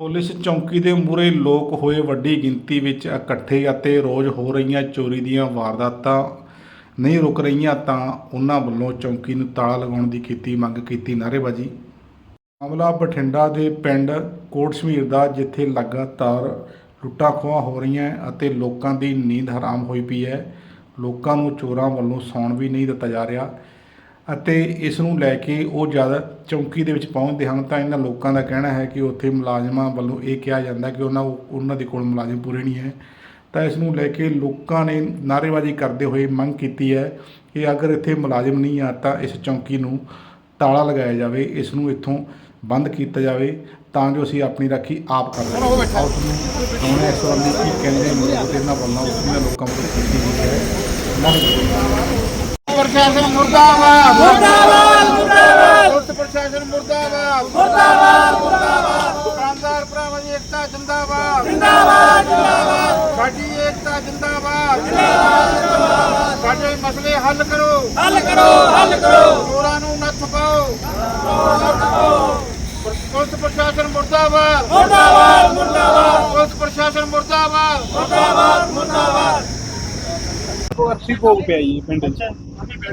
Police ਚੌਂਕੀ ਦੇ ਮੂਹਰੇ ਲੋਕ ਹੋਏ ਵੱਡੀ ਗਿਣਤੀ ਵਿੱਚ ਇਕੱਠੇ ਅਤੇ ਰੋਜ਼ ਹੋ ਰਹੀਆਂ ਚੋਰੀ ਦੀਆਂ ਵਾਰਦਾਤਾਂ ਨਹੀਂ ਰੁਕ ਰਹੀਆਂ ਤਾਂ ਉਹਨਾਂ ਵੱਲੋਂ ਚੌਂਕੀ ਨੂੰ ਤਾਲਾ ਲਗਾਉਣ ਦੀ ਕੀਤੀ ਮੰਗ ਕੀਤੀ। ਨਾਅਰੇਬਾਜ਼ੀ। ਮਾਮਲਾ ਬਠਿੰਡਾ ਦੇ ਪਿੰਡ ਕੋਟ ਸ਼ਮੀਰ ਦਾ, ਜਿੱਥੇ ਲਗਾਤਾਰ ਲੁੱਟਾਂ ਖੋਹਾਂ ਹੋ ਰਹੀਆਂ ਅਤੇ ਲੋਕਾਂ ਦੀ ਨੀਂਦ ਹਰਾਮ ਹੋਈ ਪਈ ਹੈ। ਲੋਕਾਂ ਨੂੰ ਚੋਰਾਂ ਵੱਲੋਂ ਸੌਣ ਵੀ ਨਹੀਂ ਦਿੱਤਾ ਜਾ ਰਿਹਾ। ਅਤੇ ਇਸ ਨੂੰ ਲੈ ਕੇ ਉਹ ਜਦ ਚੌਂਕੀ ਦੇ ਵਿੱਚ ਪਹੁੰਚਦੇ ਹਨ ਤਾਂ ਇਹਨਾਂ ਲੋਕਾਂ ਦਾ ਕਹਿਣਾ ਹੈ ਕਿ ਉੱਥੇ ਮੁਲਾਜ਼ਮਾਂ ਵੱਲੋਂ ਇਹ ਕਿਹਾ ਜਾਂਦਾ ਕਿ ਉਹਨਾਂ ਉਹਨਾਂ ਦੇ ਕੋਲ ਮੁਲਾਜ਼ਮ ਪੂਰੇ ਨਹੀਂ ਹੈ। ਤਾਂ ਇਸ ਨੂੰ ਲੈ ਕੇ ਲੋਕਾਂ ਨੇ ਨਾਅਰੇਬਾਜ਼ੀ ਕਰਦੇ ਹੋਏ ਮੰਗ ਕੀਤੀ ਹੈ ਕਿ ਅਗਰ ਇੱਥੇ ਮੁਲਾਜ਼ਮ ਨਹੀਂ ਆ ਤਾਂ ਇਸ ਚੌਂਕੀ ਨੂੰ ਤਾਲਾ ਲਗਾਇਆ ਜਾਵੇ ਇਸ ਨੂੰ ਇੱਥੋਂ ਬੰਦ ਕੀਤਾ ਜਾਵੇ ਤਾਂ ਜੋ ਅਸੀਂ ਆਪਣੀ ਰਾਖੀ ਆਪ ਕਰ ਸਕੀਏ। ਹੁਣ ਇਸ ਸੰਬੰਧੀ ਕੀ ਕਹਿੰਦੇ ਨੇ ਇਹਨਾਂ ਵੱਲੋਂ ਉਹਨਾਂ ਲੋਕਾਂ ਵੱਲੋਂ ਕੀਤੀ ਗਈ ਹੈ। ਪ੍ਰਸ਼ਾਸਨ ਮੁਰਦਾਬਾਦ। ਮੁਰਦਾਬਾਦ ਮੁਰਦਾਬਾਦ। ਪੁਲਿਸ ਪ੍ਰਸ਼ਾਸਨ ਮੁਰਦਾਬਾਦ। ਮੁਰਦਾਬਾਦ ਮੁਰਦਾਬਾਦ। ਦੁਕਾਨਦਾਰ ਭਰਾਵਾਂ ਦੀ ਏਕਤਾ ਜਿੰਦਾਬਾਦ। ਜਿੰਦਾਬਾਦ ਜਿੰਦਾਬਾਦ। ਸਾਡੀ ਏਕਤਾ ਜਿੰਦਾਬਾਦ। ਜਿੰਦਾਬਾਦ ਸਾਡੇ ਮਸਲੇ ਹੱਲ ਕਰੋ। ਹੱਲ ਕਰੋ ਹੱਲ ਕਰੋ। ਚੋਰਾਂ ਨੂੰ ਨੱਥ ਪਾਓ ਪੁਲਿਸ ਪ੍ਰਸ਼ਾਸਨ ਮੁਰਦਾਬਾਦ। ਮੁਰਦਾਬਾਦ ਮੁਰਦਾਬਾਦ। ਪੁਲਿਸ ਪ੍ਰਸ਼ਾਸਨ ਮੁਰਦਾਬਾਦ। ਅੱਛੀ ਭੋਗ ਪਿਆ ਜੀ ਪਿੰਡ 'ਚ।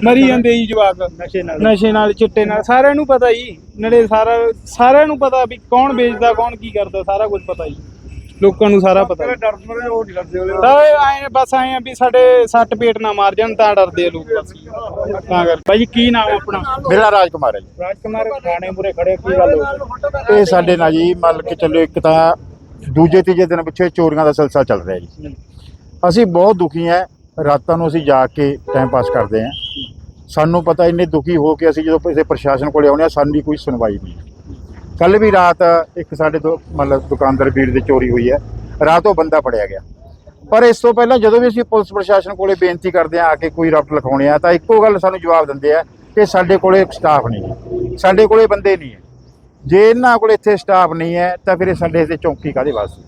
ਮਰੀ ਜਾਂਦੇ ਜੀ ਜਵਾਕ। ਨਸ਼ੇ ਨਾਲ। ਨਸ਼ੇ ਨਾਲ ਚਿੱਟੇ ਨਾਲ। ਸਾਰਿਆਂ ਨੂੰ ਪਤਾ ਜੀ। ਨੜੇ ਸਾਰਾ ਸਾਰਿਆਂ ਨੂੰ ਪਤਾ ਵੀ ਕੌਣ ਵੇਚਦਾ ਕੌਣ ਕੀ ਕਰਦਾ ਸਾਰਾ ਕੁਝ ਪਤਾ ਜੀ। ਲੋਕਾਂ ਨੂੰ ਸਾਰਾ ਪਤਾ। ਡਰਦੇ ਉਹ ਨਹੀਂ ਡਰਦੇ ਆਏ ਬਸ ਆਏ ਆ ਵੀ ਸਾਡੇ ਸੱਟ ਪੇਟ ਨਾ ਮਾਰ ਜਾਣ ਤਾਂ ਡਰਦੇ ਆ ਲੋਕ ਬਸ। ਤਾਂ ਕਰ ਭਾਈ ਕੀ ਨਾਮ ਆਪਣਾ? ਮੇਰਾ ਰਾਜਕੁਮਾਰ ਹੈ ਜੀ। ਰਾਜਕੁਮਾਰ ਥਾਣੇ ਮੂਰੇ ਖੜੇ ਕੀ ਗੱਲ ਹੋ ਇਹ ਸਾਡੇ ਨਾਲ ਜੀ ਮੰਨ ਕੇ ਚੱਲੋ ਇੱਕ ਤਾਂ ਦੂਜੇ ਤੀਜੇ ਦਿਨ ਪਿੱਛੇ ਚੋਰੀਆਂ ਦਾ ਸਿਲਸਿਲਾ ਚੱਲ ਰਿਹਾ ਜੀ। ਅਸੀਂ ਬਹੁਤ ਦੁਖੀ ਹਾਂ। ਰਾਤਾਂ ਨੂੰ ਅਸੀਂ ਜਾ ਕੇ ਟਾਈਮ ਪਾਸ ਕਰਦੇ ਹਾਂ। ਸਾਨੂੰ ਪਤਾ ਇੰਨੇ ਦੁਖੀ ਹੋ ਕੇ ਅਸੀਂ ਜਦੋਂ ਕਿਸੇ ਪ੍ਰਸ਼ਾਸਨ ਕੋਲੇ ਆਉਂਦੇ ਹਾਂ, ਸਾਨੂੰ ਕੋਈ ਸੁਣਵਾਈ ਨਹੀਂ। ਕੱਲ ਵੀ ਰਾਤ ਇੱਕ ਸਾਡੇ ਤੋਂ ਮਤਲਬ ਦੁਕਾਨਦਾਰ ਵੀਰ ਦੀ ਚੋਰੀ ਹੋਈ ਹੈ। ਰਾਤ ਉਹ ਬੰਦਾ ਫੜਿਆ ਗਿਆ। ਪਰ ਇਸ ਤੋਂ ਪਹਿਲਾਂ ਜਦੋਂ ਵੀ ਅਸੀਂ ਪੁਲਿਸ ਪ੍ਰਸ਼ਾਸਨ ਕੋਲੇ ਬੇਨਤੀ ਕਰਦੇ ਹਾਂ, ਆ ਕੇ ਕੋਈ ਰਫਟ ਲਿਖਾਉਣੇ ਆ, ਤਾਂ ਇੱਕੋ ਗੱਲ ਸਾਨੂੰ ਜਵਾਬ ਦਿੰਦੇ ਆ ਕਿ ਸਾਡੇ ਕੋਲੇ ਸਟਾਫ ਨਹੀਂ ਹੈ। ਸਾਡੇ ਕੋਲੇ ਬੰਦੇ ਨਹੀਂ ਹੈ। ਜੇ ਇਹਨਾਂ ਕੋਲ ਇੱਥੇ ਸਟਾਫ ਨਹੀਂ ਹੈ, ਤਾਂ ਫਿਰ ਸਾਡੇ ਇੱਥੇ ਚੌਂਕੀ ਕਾਦੇ ਵਾਸਤੇ?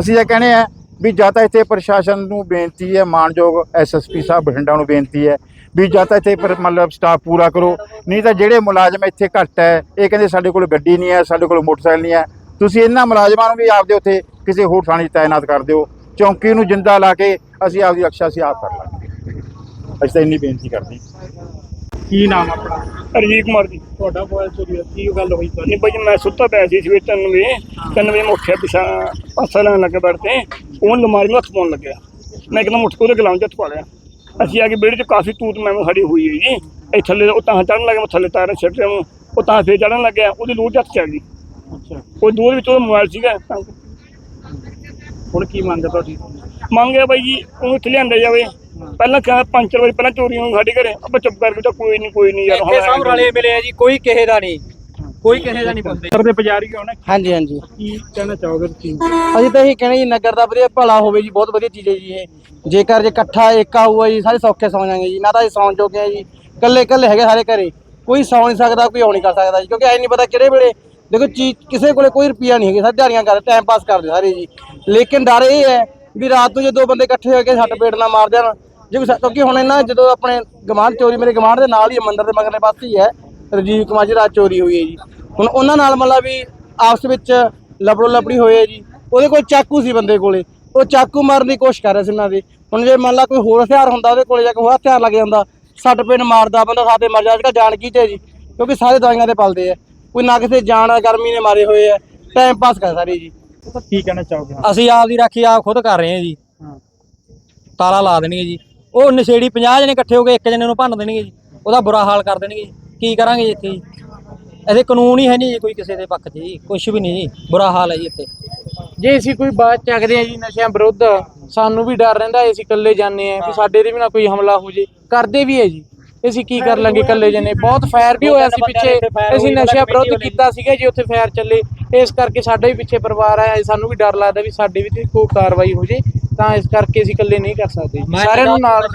ਅਸੀਂ ਇਹ ਕਹਿੰਦੇ ਆ ਵੀ ਜਾਂ ਤਾਂ ਇੱਥੇ ਪ੍ਰਸ਼ਾਸਨ ਨੂੰ ਬੇਨਤੀ ਹੈ ਮਾਨਯੋਗ ਐਸਐਸਪੀ ਸਾਹਿਬ ਬਠਿੰਡਾ ਨੂੰ ਬੇਨਤੀ ਹੈ ਵੀ ਜਾਂ ਤਾਂ ਇੱਥੇ ਮਤਲਬ ਸਟਾਫ ਪੂਰਾ ਕਰੋ ਨਹੀਂ ਤਾਂ ਜਿਹੜੇ ਮੁਲਾਜ਼ਮ ਇੱਥੇ ਘੱਟ ਹੈ ਇਹ ਕਹਿੰਦੇ ਸਾਡੇ ਕੋਲ ਗੱਡੀ ਨਹੀਂ ਹੈ ਸਾਡੇ ਕੋਲ ਮੋਟਰਸਾਈਕਲ ਨਹੀਂ ਹੈ। ਤੁਸੀਂ ਇਹਨਾਂ ਮੁਲਾਜ਼ਮਾਂ ਨੂੰ ਵੀ ਆਪਦੇ ਉੱਥੇ ਕਿਸੇ ਹੋਰ ਥਾਣੇ 'ਚ ਤਾਇਨਾਤ ਕਰ ਦਿਓ ਚੌਂਕੀ ਨੂੰ ਜਿੰਦਾ ਲਾ ਕੇ ਅਸੀਂ ਆਪਦੀ ਰਕਸ਼ਾ ਅਸੀਂ ਆਪ ਕਰ ਲਾਂਗੇ। ਅਸੀਂ ਤਾਂ ਇੰਨੀ ਬੇਨਤੀ ਕਰਦੇ ਕੀ ਨਾਮ ਆਪਣਾ? ਰਜੀਤ ਕੁਮਾਰ ਜੀ। ਤੁਹਾਡਾ ਮੋਬਾਈਲ ਚੋਰੀ ਕੀ ਗੱਲ ਹੋਈ ਨਹੀਂ ਭਾਈ ਮੈਂ ਸੁੱਤਾ ਪਿਆ ਸੀ ਸਵੇਰ ਤਿੰਨ ਵਜੇ ਤਿੰਨ ਵਜੇ ਮੈਂ ਉੱਠਿਆ ਪਿਛਾ ਪਾਸਾ ਲੈਣ ਲੱਗੇ ਬੈਠ ਤੇ। ਉਹ ਲਮਾਰੀ ਨੂੰ ਹੱਥ ਪਾਉਣ ਲੱਗਿਆ। ਮੈਂ ਇੱਕਦਮ ਉੱਠ ਕੇ ਉਹਦੇ ਗਲਾਮ 'ਚ ਹੱਥ ਪਾ ਲਿਆ। ਅਸੀਂ ਆ ਕੇ ਵਿਹੜੇ 'ਚ ਕਾਫੀ ਤੂਤ ਮੈਂ ਖੜੀ ਹੋਈ ਹੈ ਜੀ। ਇਹ ਥੱਲੇ ਉਹ ਤਾਂ ਚੜਨ ਲੱਗੇ ਮੈਂ ਥੱਲੇ ਤਾਰਨ ਛੱਡ ਰਿਹਾ ਉਹ ਤਾਂ ਫੇਰ ਚੜਨ ਲੱਗਿਆ ਉਹਦੀ ਲੋੜ 'ਚ ਹੱਥ ਚੜ ਗਈ। ਅੱਛਾ। ਉਹ ਦੂਰ ਵਿੱਚ ਉਹਦਾ ਮੋਬਾਈਲ ਸੀਗਾ। ਤਾਂ ਹੁਣ ਕੀ ਮੰਗ ਤੁਹਾਡੀ? ਮੰਗਿਆ ਬਾਈ ਜੀ ਉਹ ਇੱਥੇ ਲਿਆਂਦਾ ਜਾਵੇ। ਪਹਿਲਾਂ ਕਿਹਾ ਪੰਜ ਚਾਰ ਵਾਰੀ ਪਹਿਲਾਂ ਚੋਰੀਆਂ ਹੋਈਆਂ ਸਾਡੇ ਘਰੇ। ਆਪਾਂ ਚੁੱਪ ਕਰਕੇ ਤਾਂ ਕੋਈ ਨਹੀਂ ਕੋਈ ਨਹੀਂ ਯਾਰ ਇੱਥੇ ਸਭ ਰਲੇ ਮਿਲੇ ਆ ਜੀ ਕੋਈ ਕਿਸੇ ਦਾ ਨਹੀਂ ਕੋਈ ਕਿਸੇ ਦਾ ਨਹੀਂ ਪੁੱਛਦੇ ਸਰ ਦੇ ਪੁਜਾਰੀ ਕਿਉਂ ਨੇ ਹਾਂਜੀ ਹਾਂਜੀ। ਕੀ ਕਹਿਣਾ ਚਾਹੋਗੇ ਤੁਸੀਂ? ਅਸੀਂ ਤਾਂ ਇਹ ਕਹਿਣਾ ਜੀ ਨਗਰ ਦਾ ਵਧੀਆ ਭਲਾ ਹੋਵੇ ਜੀ ਬਹੁਤ ਵਧੀਆ ਚੀਜ਼ ਹੈ ਜੀ ਇਹ। ਜੇਕਰ ਜੇ ਇਕੱਠਾ ਏਕਾ ਹੋਊਗਾ ਜੀ ਸਾਰੇ ਸੌਖੇ ਸੌਂ ਜਾਣਗੇ ਜੀ। ਨਾ ਤਾਂ ਅਸੀਂ ਸੌਣ ਜੋਗੇ ਆ ਜੀ। ਇਕੱਲੇ ਇਕੱਲੇ ਹੈਗੇ ਸਾਰੇ ਘਰੇ। ਕੋਈ ਸੌ ਨਹੀਂ ਸਕਦਾ ਕੋਈ ਨਹੀਂ ਕਰ ਸਕਦਾ ਜੀ। ਕਿਉਂਕਿ ਐ ਨਹੀਂ ਪਤਾ ਕਿਹੜੇ ਵੇਲੇ ਦੇਖੋ ਚੀਜ਼ ਕਿਸੇ ਕੋਲੇ ਕੋਈ ਰੁਪਿਆ ਨਹੀਂ ਹੈਗੇ। ਸਾਰੇ ਦਿਹਾੜੀਆਂ ਕਰਦੇ ਟਾਈਮ ਪਾਸ ਕਰਦੇ ਸਾਰੇ ਜੀ। ਲੇਕਿਨ ਡਰ ਇਹ ਹੈ ਵੀ ਰਾਤ ਨੂੰ ਜੇ ਦੋ ਬੰਦੇ ਇਕੱਠੇ ਹੋ ਕੇ ਸੱਟ ਪੇਟ ਨਾ ਮਾਰ ਦੇਣ ਜੇ ਕਿਉਂਕਿ ਹੁਣ ਇਹਨਾਂ ਜਦੋਂ ਆਪਣੇ ਗਮਾਂਡ ਚੋਰੀ ਮੇਰੇ ਗਮਾਂਡ ਦੇ ਨਾਲ ਹੀ ਹੈ, ਮੰਦਿਰ ਦੇ ਮਗਰਲੇ ਪਾਸੇ ਹੀ ਹੈ। ਰਜੀਵ ਕੁਮਾਰ ਜੀ ਰਾਤ ਚੋਰੀ ਹੋਈ ਹੈ ਜੀ। ਹੁਣ ਉਹਨਾਂ ਨਾਲ ਮਤਲਬ ਵੀ ਆਪਸ ਵਿੱਚ ਲਪੜੋ ਲਪੜੀ ਹੋਏ ਜੀ। ਉਹਦੇ ਕੋਲ ਚਾਕੂ ਸੀ ਬੰਦੇ ਕੋਲੇ। ਉਹ ਚਾਕੂ ਮਾਰਨ ਦੀ ਕੋਸ਼ਿਸ਼ ਕਰ ਰਿਹਾ ਸੀ ਉਹਨਾਂ ਦੇ। ਹੁਣ ਜੇ ਮੰਨ ਲਾ ਕੋਈ ਹੋਰ ਹਥਿਆਰ ਹੁੰਦਾ ਉਹਦੇ ਕੋਲੇ ਜਾ ਕੇ ਉਹ ਹਥਿਆਰ ਲੱਗ ਜਾਂਦਾ ਸੱਟ ਪੇਟ ਮਾਰਦਾ ਬੰਦਾ ਸਾਥੇ ਮਰ ਜਾ ਜਾਣ ਕੀ ਤੇ ਜੀ? ਕਿਉਂਕਿ ਸਾਰੇ ਦਵਾਈਆਂ ਤੇ ਪਲਦੇ ਆ। ਕੋਈ ਨਾ ਕਿਸੇ ਜਾਨ ਗਰਮੀ ਨੇ ਮਾਰੇ ਹੋਏ ਆ। ਟਾਈਮ ਪਾਸ ਕਰ ਸਾਰੇ ਜੀ। ਕੀ ਕਹਿਣਾ ਚਾਹੋਗੇ ਅਸੀਂ ਆਪ ਦੀ ਰਾਖੀ ਆਪ ਖੁਦ ਕਰ ਰਹੇ ਹਾਂ ਜੀ। ਤਾਲਾ ਲਾ ਦੇਣਗੇ ਜੀ। ਉਹ ਨਸ਼ੇੜੀ 50 ਜਣੇ ਇਕੱਠੇ ਹੋ ਕੇ ਇੱਕ ਜਣੇ ਨੂੰ ਭੰਨ ਦੇਣਗੇ ਜੀ। ਉਹਦਾ ਬੁਰਾ ਹਾਲ ਕਰ ਦੇਣਗੇ ਜੀ। ਕੀ ਕਰਾਂਗੇ ਇੱਥੇ ਜੀ? ਇਹਦੇ ਕਾਨੂੰਨ ਹੀ ਹੈ ਨਹੀਂ ਜੀ ਕੋਈ ਕਿਸੇ ਦੇ ਪੱਖ 'ਚ ਜੀ ਕੁਝ ਵੀ ਨਹੀਂ ਜੀ ਬੁਰਾ ਹਾਲ ਹੈ ਜੀ ਇੱਥੇ। ਜੇ ਅਸੀਂ ਕੋਈ ਬਾਤ ਚੱਕਦੇ ਆ ਜੀ ਨਸ਼ਿਆਂ ਵਿਰੁੱਧ ਸਾਨੂੰ ਵੀ ਡਰ ਰਹਿੰਦਾ ਅਸੀਂ ਇਕੱਲੇ ਜਾਂਦੇ ਆ ਵੀ ਸਾਡੇ ਤੇ ਵੀ ਨਾ ਕੋਈ ਹਮਲਾ ਹੋ ਜੇ। ਕਰਦੇ ਵੀ ਹੈ ਜੀ। ਅਸੀਂ ਕੀ ਕਰ ਲਾਂਗੇ ਇਕੱਲੇ ਜਨੇ ਬਹੁਤ ਫਾਇਰ ਵੀ ਹੋਇਆ ਸੀ ਪਿੱਛੇ। ਅਸੀਂ ਨਸ਼ਿਆਂ ਵਿਰੁੱਧ ਕੀਤਾ ਸੀਗਾ ਜੀ ਉੱਥੇ ਫਾਇਰ ਚੱਲੇ। ਇਸ ਕਰਕੇ ਸਾਡਾ ਵੀ ਪਿੱਛੇ ਪਰਿਵਾਰ ਆਇਆ ਸਾਨੂੰ ਵੀ ਡਰ ਲੱਗਦਾ ਵੀ ਸਾਡੇ ਵੀ ਤੇ ਕੋਈ ਕਾਰਵਾਈ ਹੋ ਜੇ ਤਾਂ ਇਸ ਕਰਕੇ ਅਸੀਂ ਇਕੱਲੇ ਨਹੀਂ ਕਰ ਸਕਦੇ ਸਾਰਿਆਂ ਨੂੰ ਨਾਲ